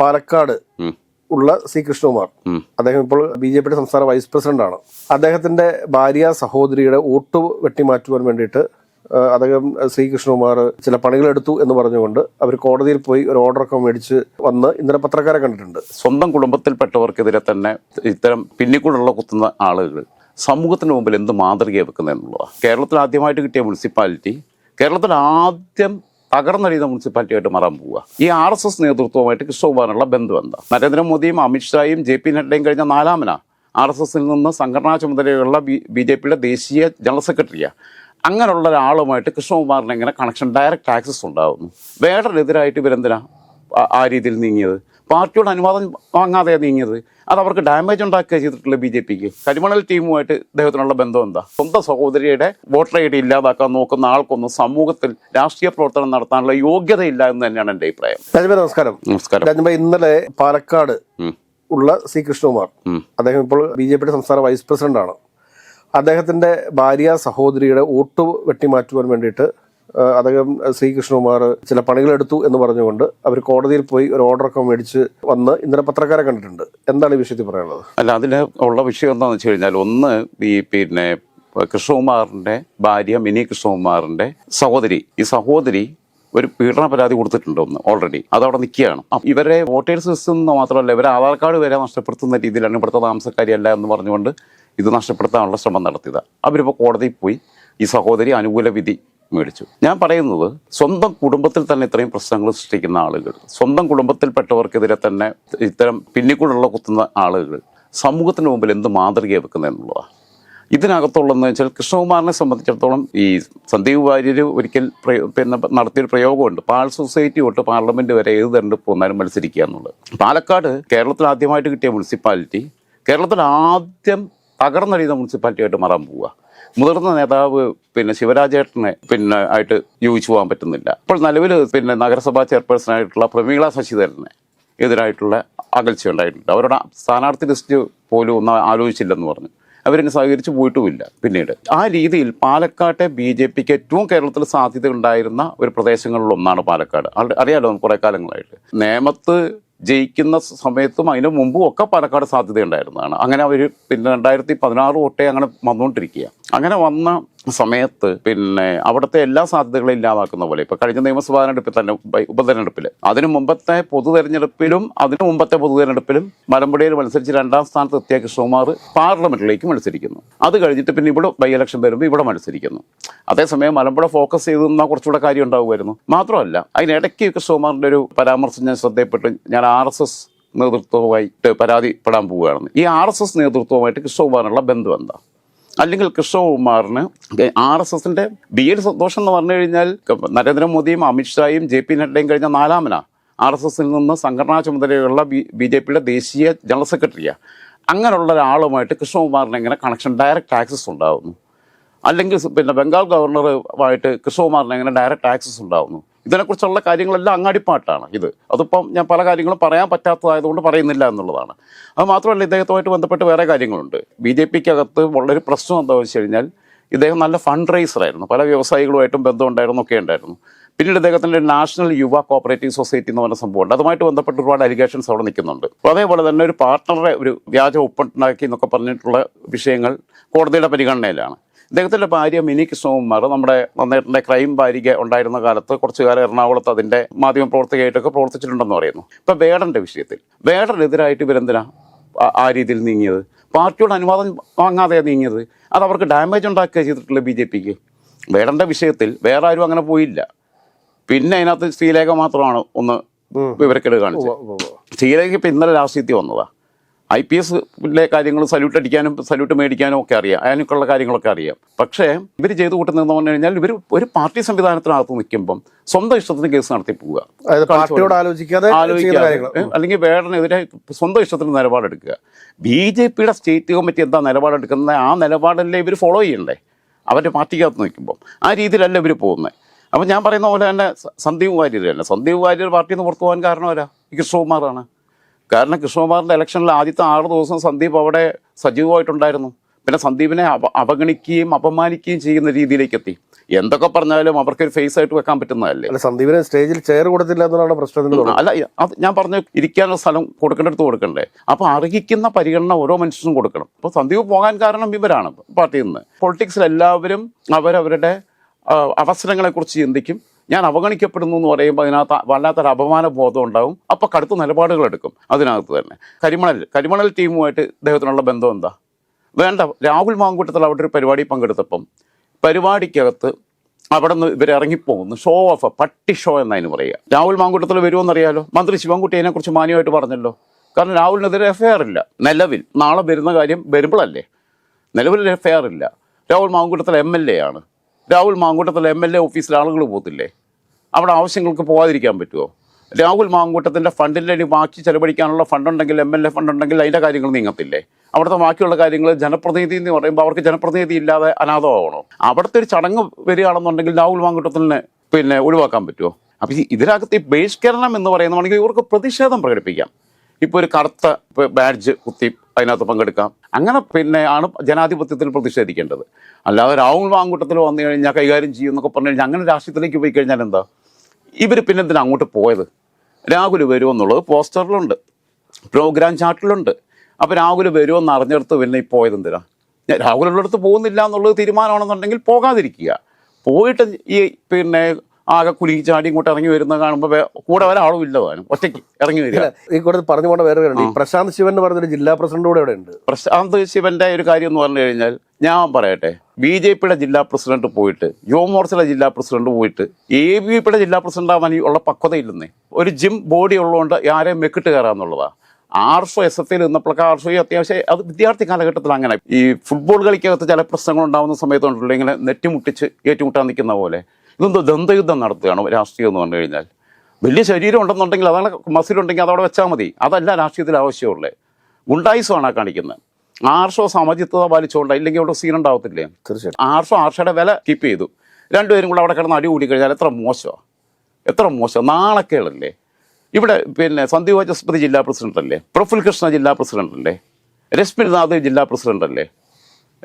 പാലക്കാട് ഉള്ള സി കൃഷ്ണകുമാർ. അദ്ദേഹം ഇപ്പോൾ ബി ജെ പിയുടെ സംസ്ഥാന വൈസ് പ്രസിഡന്റ് ആണ്. അദ്ദേഹത്തിന്റെ ഭാര്യ സഹോദരിയുടെ വോട്ട് വെട്ടിമാറ്റുവാൻ വേണ്ടിയിട്ട് അദ്ദേഹം സി കൃഷ്ണകുമാർ ചില പണികളെടുത്തു എന്ന് പറഞ്ഞുകൊണ്ട് അവർ കോടതിയിൽ പോയി ഒരു ഓർഡറൊക്കെ മേടിച്ച് വന്ന് ഇന്നലെ പത്രക്കാരെ കണ്ടിട്ടുണ്ട്. സ്വന്തം കുടുംബത്തിൽപ്പെട്ടവർക്കെതിരെ തന്നെ ഇത്തരം പിന്നിക്കൂടുള്ള കുത്തുന്ന ആളുകൾ സമൂഹത്തിന് മുമ്പിൽ എന്ത് മാതൃകയെ വെക്കുന്നത് എന്നുള്ളതാണ് കേരളത്തിൽ ആദ്യമായിട്ട് കിട്ടിയ മുനിസിപ്പാലിറ്റി കേരളത്തിൽ ആദ്യം തകർന്നടിയുന്ന മുനിസിപ്പാലിറ്റിയായിട്ട് മാറാൻ പോവുക. ഈ ആർ എസ് എസ് നേതൃത്വമായിട്ട് കൃഷ്ണകുമാറിനുള്ള ബന്ധം എന്താ നരേന്ദ്രമോദിയും അമിത്ഷായും ജെ പി നഡ്ഡയും കഴിഞ്ഞ നാലാമന ആർ എസ് എസിൽ നിന്ന് സംഘടനാ ചുമതലയുള്ള ബി ജെ പിയുടെ ദേശീയ ജനറൽ സെക്രട്ടറിയാണ് അങ്ങനെയുള്ള ഒരാളുമായിട്ട് കൃഷ്ണകുമാറിന് എങ്ങനെ കണക്ഷൻ ഡയറക്റ്റ് ആക്സസ് ഉണ്ടാകുന്നു വേടനെതിരായിട്ട് ഇവരെന്തിനാ ആ രീതിയിൽ നീങ്ങിയത്? പാർട്ടിയോട് അനുവാദം വാങ്ങാതെ നീങ്ങിയത്. അത് അവർക്ക് ഡാമേജ് ഉണ്ടാക്കുക ചെയ്തിട്ടുള്ള ബി ജെ പിക്ക്. കരിമണൽ ടീമുമായിട്ട് അദ്ദേഹത്തിനുള്ള ബന്ധം എന്താ? സ്വന്തം സഹോദരിയുടെ വോട്ടർ ഐ ഡി ഇല്ലാതാക്കാൻ നോക്കുന്ന ആൾക്കൊന്നും സമൂഹത്തിൽ രാഷ്ട്രീയ പ്രവർത്തനം നടത്താനുള്ള യോഗ്യതയില്ല എന്ന് തന്നെയാണ് എന്റെ അഭിപ്രായം. നമസ്കാരം. നമസ്കാരം. ഇന്നലെ പാലക്കാട് ഉള്ള സി കൃഷ്ണകുമാർ അദ്ദേഹം ഇപ്പോൾ ബി ജെ പിയുടെ സംസ്ഥാന വൈസ് പ്രസിഡന്റ് ആണ് അദ്ദേഹത്തിന്റെ ഭാര്യ സഹോദരിയുടെ വോട്ട് വെട്ടിമാറ്റുവാൻ വേണ്ടിയിട്ട് അദ്ദേഹം ശ്രീകൃഷ്ണകുമാർ ചില പണികളെടുത്തു എന്ന് പറഞ്ഞുകൊണ്ട് അവർ കോടതിയിൽ പോയി ഒരു ഓർഡറൊക്കെ മേടിച്ച് വന്ന് ഇന്നലെ പത്രക്കാരെ കണ്ടിട്ടുണ്ട്. എന്താണ് ഈ വിഷയത്തിൽ പറയാനുള്ളത്? അല്ല അതിൽ ഉള്ള വിഷയം എന്താണെന്ന് വെച്ച് കഴിഞ്ഞാൽ ഒന്ന് ഈ പിന്നെ കൃഷ്ണകുമാറിന്റെ ഭാര്യ മിനി കൃഷ്ണകുമാറിന്റെ സഹോദരി. ഈ സഹോദരി ഒരു പീഡന പരാതി കൊടുത്തിട്ടുണ്ട് ഒന്ന് ഓൾറെഡി അതവിടെ നിൽക്കുകയാണ്. ഇവരെ വോട്ടേഴ്സ് ലിസ്റ്റിൽ നിന്ന് മാത്രമല്ല ഇവരെ ആധാർ കാർഡ് വരെ നഷ്ടപ്പെടുത്തുന്ന രീതിയിലാണ് ഇവിടുത്തെ താമസക്കാരിയല്ല എന്ന് പറഞ്ഞുകൊണ്ട് ഇത് നഷ്ടപ്പെടുത്താനുള്ള ശ്രമം നടത്തിയത്. അവരിപ്പോൾ കോടതിയിൽ പോയി ഈ സഹോദരി അനുകൂല വിധി മേടിച്ചു. ഞാൻ പറയുന്നത് സ്വന്തം കുടുംബത്തിൽ തന്നെ ഇത്രയും പ്രശ്നങ്ങൾ സൃഷ്ടിക്കുന്ന ആളുകൾ സ്വന്തം കുടുംബത്തിൽപ്പെട്ടവർക്കെതിരെ തന്നെ ഇത്തരം പിന്നിക്കൂടുള്ള കുത്തുന്ന ആളുകൾ സമൂഹത്തിന് മുമ്പിൽ എന്ത് മാതൃക വെക്കുന്നത് എന്നുള്ളതാണ്. ഇതിനകത്തുള്ളതെന്ന് വെച്ചാൽ കൃഷ്ണകുമാറിനെ സംബന്ധിച്ചിടത്തോളം ഈ സന്ദീപ് വാര്യർ ഒരിക്കൽ പിന്നെ നടത്തിയൊരു പ്രയോഗമുണ്ട്. പാൽ സൊസൈറ്റി തൊട്ട് പാർലമെന്റ് വരെ ഏത് തെരഞ്ഞെടുപ്പ് വന്നാലും മത്സരിക്കുക എന്നുള്ളത്. പാലക്കാട് കേരളത്തിൽ ആദ്യമായിട്ട് കിട്ടിയ മുനിസിപ്പാലിറ്റി കേരളത്തിൽ ആദ്യം തകർന്നടിയുന്ന മുനിസിപ്പാലിറ്റി ആയിട്ട് മാറാൻ പോവുക. മുതിർന്ന നേതാവ് പിന്നെ ശിവരാജേട്ടനെ പിന്നെ ആയിട്ട് യോജിച്ചു പോകാൻ പറ്റുന്നില്ല. അപ്പോൾ നിലവിൽ പിന്നെ നഗരസഭാ ചെയർപേഴ്സൺ ആയിട്ടുള്ള പ്രമീള ശശിധരനെ എതിരായിട്ടുള്ള അകൽച്ച ഉണ്ടായിട്ടുണ്ട് അവരുടെ സ്ഥാനാർത്ഥി ലിസ്റ്റ് പോലും ഒന്നും ആലോചിച്ചില്ലെന്ന് പറഞ്ഞു. അവരെന്നെ സഹകരിച്ച് പോയിട്ടുമില്ല പിന്നീട്. ആ രീതിയിൽ പാലക്കാട്ടെ ബി ജെ പിക്ക് ഏറ്റവും കേരളത്തിൽ സാധ്യത ഉണ്ടായിരുന്ന ഒരു പ്രദേശങ്ങളിലൊന്നാണ് പാലക്കാട്. അറിയാലോ കുറേ കാലങ്ങളായിട്ട്. നേമത്ത് ജയിക്കുന്ന സമയത്തും അതിന് മുമ്പും ഒക്കെ പാലക്കാട് സാധ്യത ഉണ്ടായിരുന്നതാണ് അങ്ങനെ അവർ പിന്നെ രണ്ടായിരത്തി പതിനാറ് തൊട്ടേ അങ്ങനെ വന്നുകൊണ്ടിരിക്കുക അങ്ങനെ വന്ന സമയത്ത് പിന്നെ അവിടുത്തെ എല്ലാ സാധ്യതകളും ഇല്ലാതാക്കുന്ന പോലെ. ഇപ്പൊ കഴിഞ്ഞ നിയമസഭാ തെരഞ്ഞെടുപ്പിൽ തന്നെ ഉപ- ഉപതെരഞ്ഞെടുപ്പിൽ അതിനു മുമ്പത്തെ പൊതു തെരഞ്ഞെടുപ്പിലും അതിനു മുമ്പത്തെ പൊതു തെരഞ്ഞെടുപ്പിലും മലമ്പുഴയിൽ മത്സരിച്ച് രണ്ടാം സ്ഥാനത്ത് എത്തിയ കൃഷ്ണകുമാർ പാർലമെന്റിലേക്ക് മത്സരിക്കുന്നു. അത് കഴിഞ്ഞിട്ട് പിന്നെ ഇവിടെ ബൈ ഇലക്ഷൻ വരുമ്പോൾ ഇവിടെ മത്സരിക്കുന്നു. അതേസമയം മലമ്പുഴ ഫോക്കസ് ചെയ്ത് നിന്നാൽ കുറച്ചുകൂടെ കാര്യം ഉണ്ടാവുമായിരുന്നു. മാത്രമല്ല അതിനിടയ്ക്ക് കൃഷ്ണകുമാറിന്റെ ഒരു പരാമർശം ഞാൻ ശ്രദ്ധയപ്പെട്ടു ഞാൻ ആർ എസ് എസ് നേതൃത്വമായിട്ട് പരാതിപ്പെടാൻ പോവുകയാണെന്ന് ഈ ആർ എസ് എസ് നേതൃത്വമായിട്ട് കൃഷ്ണകുമാറിനുള്ള ബന്ധം എന്താ? അല്ലെങ്കിൽ കൃഷ്ണകുമാറിന് ആർ എസ് എസിന്റെ ബി എഡ് സന്തോഷം എന്ന് പറഞ്ഞു കഴിഞ്ഞാൽ നരേന്ദ്രമോദിയും അമിത്ഷായും ജെ പി നഡ്ഡയും കഴിഞ്ഞ നാലാമന. ആർ എസ് എസിൽ നിന്ന് സംഘടനാ ചുമതലയുള്ള ബി ബി ജെ പിയുടെ ദേശീയ ജനറൽ സെക്രട്ടറിയാണ് അങ്ങനെയുള്ള ഒരാളുമായിട്ട് കൃഷ്ണകുമാറിന് എങ്ങനെ കണക്ഷൻ ഡയറക്റ്റ് ആക്സസ് ഉണ്ടാകുന്നു അല്ലെങ്കിൽ പിന്നെ ബംഗാൾ ഗവർണറുമായിട്ട് കൃഷ്ണകുമാറിന് എങ്ങനെ ഡയറക്റ്റ് ആക്സസ് ഉണ്ടാകുന്നു ഇതിനെക്കുറിച്ചുള്ള കാര്യങ്ങളെല്ലാം അങ്ങാടിപ്പാട്ടാണ് ഇത്. അതിപ്പം ഞാൻ പല കാര്യങ്ങളും പറയാൻ പറ്റാത്തതായതുകൊണ്ട് പറയുന്നില്ല എന്നുള്ളതാണ്. അത് മാത്രമല്ല ഇദ്ദേഹത്തുമായിട്ട് ബന്ധപ്പെട്ട് വേറെ കാര്യങ്ങളുണ്ട്. ബി ജെ പിക്ക് അകത്ത് ഉള്ളൊരു പ്രശ്നം എന്താണെന്ന് വെച്ച് കഴിഞ്ഞാൽ ഇദ്ദേഹം നല്ല ഫണ്ട് റൈസറായിരുന്നു പല വ്യവസായികളുമായിട്ടും ബന്ധമുണ്ടായിരുന്നു ഒക്കെ ഉണ്ടായിരുന്നു. പിന്നീട് ഇദ്ദേഹത്തിന്റെ നാഷണൽ യുവ കോപ്പറേറ്റീവ് സൊസൈറ്റി എന്ന് പറഞ്ഞ സംഭവമുണ്ട്. അതുമായിട്ട് ബന്ധപ്പെട്ട് ഒരുപാട് അലിഗേഷൻസ് അവിടെ നിൽക്കുന്നുണ്ട്. അതേപോലെ തന്നെ ഒരു പാർട്ട്ണറെ ഒരു വ്യാജ ഒപ്പുണ്ടാക്കി എന്നൊക്കെ പറഞ്ഞിട്ടുള്ള വിഷയങ്ങൾ കോടതിയുടെ പരിഗണനയിലാണ്. ഇദ്ദേഹത്തിന്റെ ഭാര്യ മിനി കൃഷ്ണകുമാർ നമ്മുടെ നന്നേട്ടന്റെ ക്രൈം ഭാര്യ ഉണ്ടായിരുന്ന കാലത്ത് കുറച്ചു കാലം എറണാകുളത്ത് അതിന്റെ മാധ്യമ പ്രവർത്തകയായിട്ടൊക്കെ പ്രവർത്തിച്ചിട്ടുണ്ടെന്ന് പറയുന്നു. ഇപ്പം വേടന്റെ വിഷയത്തിൽ. വേടനെതിരായിട്ട് ഇവരെന്തിനാ ആ- രീതിയിൽ നീങ്ങിയത്? പാർട്ടിയുടെ അനുവാദം വാങ്ങാതെ നീങ്ങിയത്? അത് അവർക്ക് ഡാമേജ് ഉണ്ടാക്കുക ചെയ്തിട്ടുള്ള ബി ജെ പിക്ക്. വേടന്റെ വിഷയത്തിൽ വേറെ ആരും അങ്ങനെ പോയില്ല. പിന്നെ അതിനകത്ത് ശ്രീലേഖ മാത്രമാണ് ഒന്ന് വിവരക്കേട് കാണിച്ചത്. സ്ത്രീലേഖ. ശ്രീലേഖ ഇപ്പം ഇന്നലെ രാഷ്ട്രീയത്തിൽ വന്നതാ. ഐ പി എസിലെ കാര്യങ്ങൾ സല്യൂട്ട് അടിക്കാനും സല്യൂട്ട് മേടിക്കാനും ഒക്കെ അറിയാം. അതിനൊക്കെയുള്ള കാര്യങ്ങളൊക്കെ അറിയാം. പക്ഷേ ഇവർ ചെയ്തു കൂട്ടുന്നതെന്ന് പറഞ്ഞു കഴിഞ്ഞാൽ ഇവർ ഒരു പാർട്ടി സംവിധാനത്തിനകത്ത് നിൽക്കുമ്പം സ്വന്തം ഇഷ്ടത്തിന് കേസ് നടത്തി പോവുക. ആലോചിക്കാതെ അല്ലെങ്കിൽ വേടനെതിരെ സ്വന്തം ഇഷ്ടത്തിന് നിലപാടെടുക്കുക. ബി ജെ പിയുടെ സ്റ്റേറ്റ് കമ്മിറ്റി എന്താ നിലപാടെടുക്കുന്നത്? ആ നിലപാടല്ലേ ഇവർ ഫോളോ ചെയ്യണ്ടേ? അവരുടെ പാർട്ടിക്കകത്ത് നിൽക്കുമ്പം. ആ രീതിയിലല്ല ഇവർ പോകുന്നത്. അപ്പം ഞാൻ പറയുന്ന പോലെ തന്നെ സന്ദീപ് വാര്യർ തന്നെ സന്ദീപ് വാര്യർ പാർട്ടിയിൽ നിന്ന് പുറത്തു പോകാൻ കാരണം ആരാ? ഈ കൃഷ്ണകുമാറാണ്. കാരണം കൃഷ്ണകുമാറിന്റെ ഇലക്ഷനിൽ ആദ്യത്തെ ആറ് ദിവസം സന്ദീപ് അവിടെ സജീവമായിട്ടുണ്ടായിരുന്നു. പിന്നെ സന്ദീപിനെ അപ അവഗണിക്കുകയും അപമാനിക്കുകയും ചെയ്യുന്ന രീതിയിലേക്ക് എത്തി. എന്തൊക്കെ പറഞ്ഞാലും അവർക്കൊരു ഫേസ് ആയിട്ട് വെക്കാൻ പറ്റുന്നതല്ലേ? അല്ല സന്ദീപിനെ സ്റ്റേജിൽ ചെയർ കൊടുത്തില്ല എന്നുള്ള പ്രശ്നത്തിന് അല്ല അത് ഞാൻ പറഞ്ഞു ഇരിക്കാനുള്ള സ്ഥലം കൊടുക്കേണ്ടടുത്ത് കൊടുക്കണ്ടേ? അപ്പൊ അർഹിക്കുന്ന പരിഗണന ഓരോ മനുഷ്യനും കൊടുക്കണം. അപ്പൊ സന്ദീപ് പോകാൻ കാരണം ഇവരാണ് പാർട്ടിയിൽ നിന്ന്. പൊളിറ്റിക്സിൽ എല്ലാവരും അവരവരുടെ ആ, അവസരങ്ങളെ കുറിച്ച് ചിന്തിക്കും. ഞാൻ അവഗണിക്കപ്പെടുന്നു എന്ന് പറയുമ്പോൾ അതിനകത്ത് വല്ലാത്തൊരു അപമാന ബോധം ഉണ്ടാവും. അപ്പോൾ കടുത്ത നിലപാടുകൾ എടുക്കും. അതിനകത്ത് തന്നെ. കരിമണൽ കരിമണൽ ടീമുമായിട്ട് ഇദ്ദേഹത്തിനുള്ള ബന്ധം എന്താ? വേണ്ട രാഹുൽ മാങ്കൂട്ടത്തിൽ അവിടെ ഒരു പരിപാടി പങ്കെടുത്തപ്പം പരിപാടിക്കകത്ത് അവിടെ നിന്ന് ഇവർ ഇറങ്ങിപ്പോകുന്നു. ഷോ ഓഫ് പട്ടി ഷോ എന്നതിന് പറയുക. രാഹുൽ മാങ്കൂട്ടത്തിൽ വരുമെന്നറിയാലോ മന്ത്രി ശിവൻകുട്ടി അതിനെക്കുറിച്ച് മാന്യമായിട്ട് പറഞ്ഞല്ലോ. കാരണം രാഹുലിനെതിരെ എഫ്ഐആർ ഇല്ല. നിലവിൽ. നാളെ വരുന്ന കാര്യം വരുമ്പോഴല്ലേ? നിലവിൽ എഫ്ഐആർ ഇല്ല. Rahul Mankootathil M L A ആണ്. Rahul Mankootathil M L A ഓഫീസിൽ ആളുകൾ പോകത്തില്ലേ? അവിടെ ആവശ്യങ്ങൾക്ക് പോകാതിരിക്കാൻ പറ്റുമോ രാഹുൽ മാങ്കൂട്ടത്തിന്റെ ഫണ്ടിന്റെ ബാക്കി ചെലവഴിക്കാനുള്ള ഫണ്ടുണ്ടെങ്കിൽ എം എൽ എ ഫണ്ട് ഉണ്ടെങ്കിൽ അതിന്റെ കാര്യങ്ങൾ നീങ്ങത്തില്ലേ? അവിടുത്തെ ബാക്കിയുള്ള കാര്യങ്ങൾ ജനപ്രതിനിധി എന്ന് പറയുമ്പോൾ അവർക്ക് ജനപ്രതിനിധി ഇല്ലാതെ അനാഥമാവണോ? അവിടുത്തെ ഒരു ചടങ്ങ് വരികയാണെന്നുണ്ടെങ്കിൽ രാഹുൽ മാങ്കൂട്ടത്തിന് പിന്നെ ഒഴിവാക്കാൻ പറ്റുമോ അപ്പം ഈ ഇതിനകത്ത് ഈ ബഹിഷ്കരണം എന്ന് പറയുന്നതാണെങ്കിൽ ഇവർക്ക് പ്രതിഷേധം പ്രകടിപ്പിക്കാം. ഇപ്പോൾ ഒരു കറുത്ത ബാഡ്ജ് കുത്തി അതിനകത്ത് പങ്കെടുക്കാം. അങ്ങനെ പിന്നെ ആണ് ജനാധിപത്യത്തിൽ പ്രതിഷേധിക്കേണ്ടത്. അല്ലാതെ രാഹുൽ മാങ്കൂട്ടത്തിൽ വന്നു കഴിഞ്ഞാൽ കൈകാര്യം ചെയ്യും എന്നൊക്കെ പറഞ്ഞു കഴിഞ്ഞാൽ അങ്ങനെ രാഷ്ട്രീയത്തിലേക്ക് പോയി കഴിഞ്ഞാൽ എന്താ? ഇവർ പിന്നെ എന്തിനാ അങ്ങോട്ട് പോയത്? രാഹുൽ വരുമെന്നുള്ളത് പോസ്റ്ററിലുണ്ട്. പ്രോഗ്രാം ചാർട്ടിലുണ്ട്. അപ്പോൾ രാഹുൽ വരുമെന്ന് അറിഞ്ഞെടുത്ത് പിന്നെ ഈ പോയത് എന്തിനാ? ഞാൻ രാഹുലുള്ളിടത്ത് പോകുന്നില്ല എന്നുള്ളത് തീരുമാനമാണെന്നുണ്ടെങ്കിൽ പോകാതിരിക്കുക. പോയിട്ട് ഈ പിന്നെ ആകെ കുലുക്കി ചാടി ഇങ്ങോട്ട് ഇറങ്ങി വരുന്ന കാണുമ്പോൾ കൂടെ ഒരാളും ഇല്ല താനും ഒറ്റയ്ക്ക് ഇറങ്ങി വരിക. ഈ കൂടെ പറഞ്ഞു പോണ വേറെ ഈ പ്രശാന്ത് ശിവൻ എന്ന് പറഞ്ഞൊരു ജില്ലാ പ്രസിഡന്റ് കൂടെ ഇവിടെ ഉണ്ട് പ്രശാന്ത് ശിവന്റെ ഒരു കാര്യം എന്ന് പറഞ്ഞു കഴിഞ്ഞാൽ ഞാൻ പറയട്ടെ ബി ജെ പിയുടെ ജില്ലാ പ്രസിഡന്റ് പോയിട്ട് യുവമോർച്ചയുടെ ജില്ലാ പ്രസിഡന്റ് പോയിട്ട് എ ബി പിയുടെ ജില്ലാ പ്രസിഡന്റ് ആവാൻ ഉള്ള പക്വതയില്ലെന്നേ. ഒരു ജിം ബോഡി ഉള്ളതുകൊണ്ട് ആരെയും മെക്കിട്ട് കയറാന്നുള്ളതാ. ആർഷോ എസ് എഫ് ഐയിൽ നിന്നപ്പോഴൊക്കെ ആർഷോ അത്യാവശ്യം അത് വിദ്യാർത്ഥി കാലഘട്ടത്തിൽ അങ്ങനെ. ഈ ഫുട്ബോൾ കളിക്കകത്ത് ചില പ്രശ്നങ്ങൾ ഉണ്ടാകുന്ന സമയത്തുണ്ടല്ലോ ഇങ്ങനെ നെറ്റിമുട്ടിച്ച് ഏറ്റുമുട്ടാൻ നിൽക്കുന്ന പോലെ. ഇതെന്തോ ദന്തയുദ്ധം നടത്തുകയാണ് രാഷ്ട്രീയം എന്ന് പറഞ്ഞു കഴിഞ്ഞാൽ. വലിയ ശരീരം ഉണ്ടെന്നുണ്ടെങ്കിൽ അതാണ് മസിലുണ്ടെങ്കിൽ അതവിടെ വെച്ചാൽ മതി. അതല്ല രാഷ്ട്രീയത്തിൽ ആവശ്യമുള്ളത് ഗുണ്ടായുസമാണ് ആ കാണിക്കുന്നത്. ആർഷോ സമചിത്വത പാലിച്ചുകൊണ്ട് ഇല്ലെങ്കിൽ അവിടെ സീൻ ഉണ്ടാവത്തില്ലേ? തീർച്ചയായിട്ടും. ആർഷോ ആർഷയുടെ വില കീപ്പ് ചെയ്തു. രണ്ടുപേരും കൂടെ അവിടെ കിടന്ന് അടി കൂടി കഴിഞ്ഞാൽ എത്ര മോശമാണ് എത്ര മോശം നാണക്കേടല്ലേ ഇവിടെ പിന്നെ സന്ദീപ് വാചസ്പതി ജില്ലാ പ്രസിഡന്റ് അല്ലേ? പ്രഫുൽ കൃഷ്ണ ജില്ലാ പ്രസിഡന്റ് അല്ലേ? രശ്മിനാഥ് ജില്ലാ പ്രസിഡന്റ് അല്ലേ?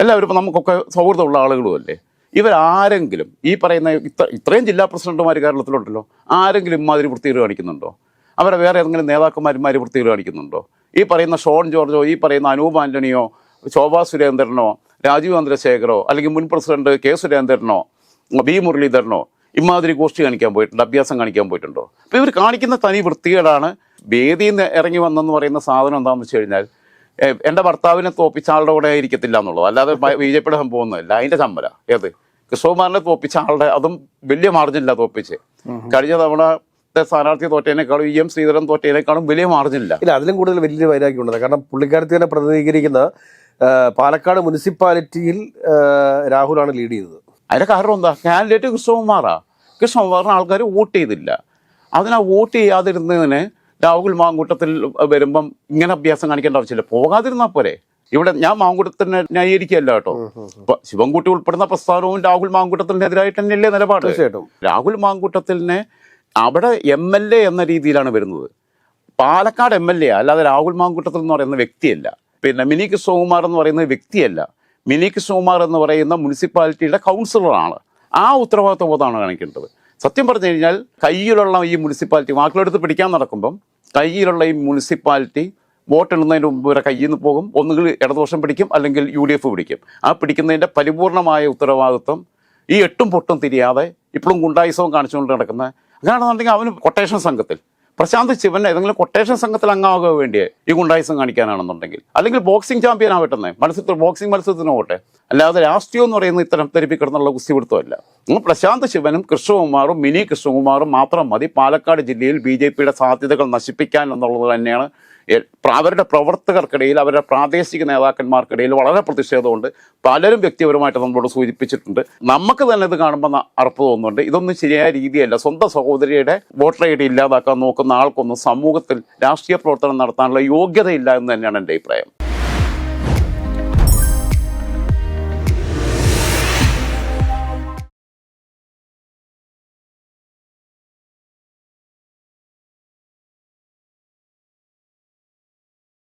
എല്ലാവരും ഇപ്പം നമുക്കൊക്കെ സൗഹൃദമുള്ള ആളുകളും അല്ലേ? ഇവരാരെങ്കിലും ഈ പറയുന്ന ഇത്ര ഇത്രയും ജില്ലാ പ്രസിഡന്റുമാർ കേരളത്തിലുണ്ടല്ലോ ആരെങ്കിലും ഇമാതിരി വൃത്തിയിൽ കാണിക്കുന്നുണ്ടോ? അവരെ വേറെ ഏതെങ്കിലും നേതാക്കന്മാരുമാർ വൃത്തിയിൽ കാണിക്കുന്നുണ്ടോ? ഈ പറയുന്ന ഷോൺ ജോർജോ ഈ പറയുന്ന അനൂപ് ആന്റണിയോ ശോഭാ സുരേന്ദ്രനോ രാജീവ് ചന്ദ്രശേഖരോ അല്ലെങ്കിൽ മുൻ പ്രസിഡന്റ് കെ സുരേന്ദ്രനോ ബി മുരളീധരനോ ഇമാതിരി ഗോഷ്ഠി കാണിക്കാൻ പോയിട്ടുണ്ട് അഭ്യാസം കാണിക്കാൻ പോയിട്ടുണ്ടോ? അപ്പോൾ ഇവർ കാണിക്കുന്ന തനി വൃത്തികേടാണ്. വേദിയിൽ നിന്ന് ഇറങ്ങി വന്നെന്ന് പറയുന്ന സാധനം എന്താണെന്ന് വെച്ച് കഴിഞ്ഞാൽ എന്റെ ഭർത്താവിനെ തോപ്പിച്ച ആളുടെ കൂടെ ഇരിക്കത്തില്ല എന്നുള്ളത്. അല്ലാതെ ബി ജെ പിയുടെ സംഭവമൊന്നുമില്ല അതിന്റെ ചമ്മല. ഏത്? കൃഷ്ണകുമാറിനെ തോപ്പിച്ച ആളുടെ അതും വലിയ മാർജിനില്ല തോപ്പിച്ച്. കഴിഞ്ഞ തവണ സ്ഥാനാർത്ഥി തോറ്റേനേക്കാളും ഇ എം ശ്രീധരൻ തോറ്റേനേക്കാളും വലിയ മാർജിനില്ല ഇല്ല. അതിലും കൂടുതൽ വലിയ വൈരാഗ്യമുണ്ട് കാരണം പുള്ളിക്കാരത്തി തന്നെ പ്രതിനിധീകരിക്കുന്ന പാലക്കാട് മുനിസിപ്പാലിറ്റിയിൽ രാഹുലാണ് ലീഡ് ചെയ്തത്. അതിന്റെ കാരണം എന്താ? കാൻഡിഡേറ്റ് കൃഷ്ണകുമാറാ. കൃഷ്ണകുമാറിന് ആൾക്കാർ വോട്ട് ചെയ്തില്ല. അതിനാ വോട്ട് ചെയ്യാതിരുന്നതിന് രാഹുൽ മാങ്കൂട്ടത്തിൽ വരുമ്പം ഇങ്ങനെ അഭ്യാസം കാണിക്കേണ്ട ആവശ്യമില്ല. പോകാതിരുന്നാൽ പോരെ. ഇവിടെ ഞാൻ മാങ്കൂട്ടത്തിനെ ന്യായീകരിക്കുകയല്ല കേട്ടോ. ഇപ്പൊ ശിവൻകുട്ടി ഉൾപ്പെടുന്ന പ്രസ്ഥാനവും രാഹുൽ മാങ്കൂട്ടത്തിനെതിരായിട്ട് തന്നെയല്ലേ നിലപാട്? രാഹുൽ മാങ്കൂട്ടത്തിനെ അവിടെ എം എൽ എ എന്ന രീതിയിലാണ് വരുന്നത്. പാലക്കാട് എം എൽ എ അല്ലാതെ രാഹുൽ മാങ്കൂട്ടത്തിൽ എന്ന് പറയുന്ന വ്യക്തിയല്ല. പിന്നെ മിനി കൃഷ്ണകുമാർ എന്ന് പറയുന്ന വ്യക്തിയല്ല. മിനി കൃഷ്ണകുമാർ എന്ന് പറയുന്ന മുനിസിപ്പാലിറ്റിയുടെ കൗൺസിലറാണ്. ആ ഉത്തരവാദിത്വ ബോധമാണ് കാണിക്കേണ്ടത്. സത്യം പറഞ്ഞു കഴിഞ്ഞാൽ കയ്യിലുള്ള ഈ മുനിസിപ്പാലിറ്റി വാക്കിലെടുത്ത് പിടിക്കാൻ നടക്കുമ്പം കയ്യിലുള്ള ഈ മുനിസിപ്പാലിറ്റി വോട്ട് ഇടുന്നതിന് മുമ്പ് വരെ കയ്യിൽ നിന്ന് പോകും. ഒന്നുകിൽ ഇടതുപക്ഷം പിടിക്കും അല്ലെങ്കിൽ യു ഡി എഫ് പിടിക്കും. ആ പിടിക്കുന്നതിന്റെ പരിപൂർണമായ ഉത്തരവാദിത്വം ഈ എട്ടും പൊട്ടും തിരിയാതെ ഇപ്പോഴും ഗുണ്ടായുസവും കാണിച്ചുകൊണ്ട് നടക്കുന്ന അങ്ങനെയാണെന്നുണ്ടെങ്കിൽ അവന് കൊട്ടേഷൻ സംഘത്തിൽ പ്രശാന്ത് ശിവൻ ഏതെങ്കിലും കൊട്ടേഷൻ സംഘത്തിൽ അംഗമാകാൻ വേണ്ടിയേ ഈ ഗുണ്ടായുസം കാണിക്കാനാണെന്നുണ്ടെങ്കിൽ. അല്ലെങ്കിൽ ബോക്സിംഗ് ചാമ്പ്യൻ ആവട്ടെ മത്സരത്തിൽ ബോക്സിംഗ് മത്സരത്തിന് പോട്ടെ അല്ലാതെ രാഷ്ട്രീയം എന്ന് പറയുന്ന ഇത്തരം തെരുപ്പിക്കിടന്നുള്ള കുസ്തിപിടുത്തമല്ല. പ്രശാന്ത് ശിവനും കൃഷ്ണകുമാറും മിനി കൃഷ്ണകുമാറും മാത്രം മതി. പാലക്കാട് ജില്ലയിൽ ബി സാധ്യതകൾ നശിപ്പിക്കാൻ എന്നുള്ളത് തന്നെയാണ് അവരുടെ പ്രവർത്തകർക്കിടയിൽ അവരുടെ പ്രാദേശിക നേതാക്കന്മാർക്കിടയിൽ വളരെ പ്രതിഷേധമുണ്ട്. പലരും വ്യക്തിപരമായിട്ട് നമ്മളോട് സൂചിപ്പിച്ചിട്ടുണ്ട്. നമുക്ക് തന്നെ ഇത് കാണുമ്പോൾ അറപ്പ് തോന്നുന്നുണ്ട്. ഇതൊന്നും ശരിയായ രീതിയല്ല. സ്വന്തം സഹോദരിയുടെ വോട്ടർ ഐ ഡി ഇല്ലാതാക്കാൻ നോക്കുന്ന ആൾക്കൊന്നും സമൂഹത്തിൽ രാഷ്ട്രീയ പ്രവർത്തനം നടത്താനുള്ള യോഗ്യതയില്ല എന്ന് തന്നെയാണ് എന്റെ അഭിപ്രായം.